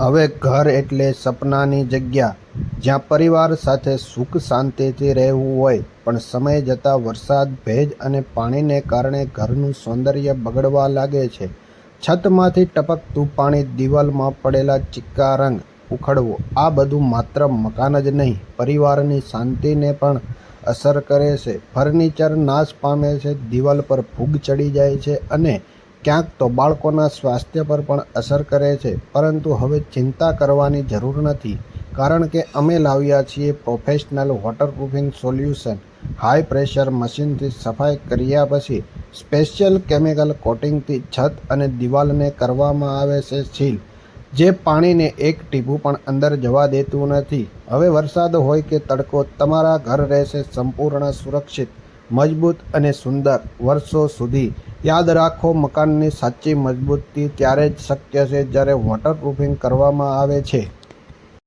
હવે ઘર એટલે સપનાની જગ્યા. જ્યાં પરિવાર સાથે સુખ શાંતિથી રહેવું હોય, પણ સમય જતાં વરસાદ, ભેજ અને પાણીને કારણે ઘરનું સૌંદર્ય બગડવા લાગે છે. છતમાંથી ટપકતું પાણી દિવાલમાં પડેલા ચિક્કા રંગ ઉખડવો, આ બધું માત્ર મકાન જ નહીં, પરિવારની શાંતિને પણ અસર કરે છે. ફર્નિચર નાશ પામે છે, દિવાલ પર ફૂગ ચડી જાય છે અને ક્યાંક તો બાળકોના સ્વાસ્થ્ય પર પણ અસર કરે છે, પરંતુ હવે ચિંતા કરવાની જરૂર નથી, કારણ કે અમે લાવ્યા છીએ professional waterproofing solution high pressure મશીનથી સફાઈ કર્યા પછી સ્પેશિયલ કેમિકલ કોટિંગથી છત અને દિવાલને કરવામાં આવે છે સીલ જે પાણીને એક ટીપું પણ અંદર જવા દેતું નથી. હવે વરસાદ હોય કે તડકો, તમારા ઘર રહેશે સંપૂર્ણ સુરક્ષિત, મજબૂત અને સુંદર વર્ષો સુધી. યાદ રાખો મકાનની સાચી મજબૂતી ત્યારે જ શક્ય છે જ્યારે વોટરપ્રૂફિંગ કરવામાં આવે છે.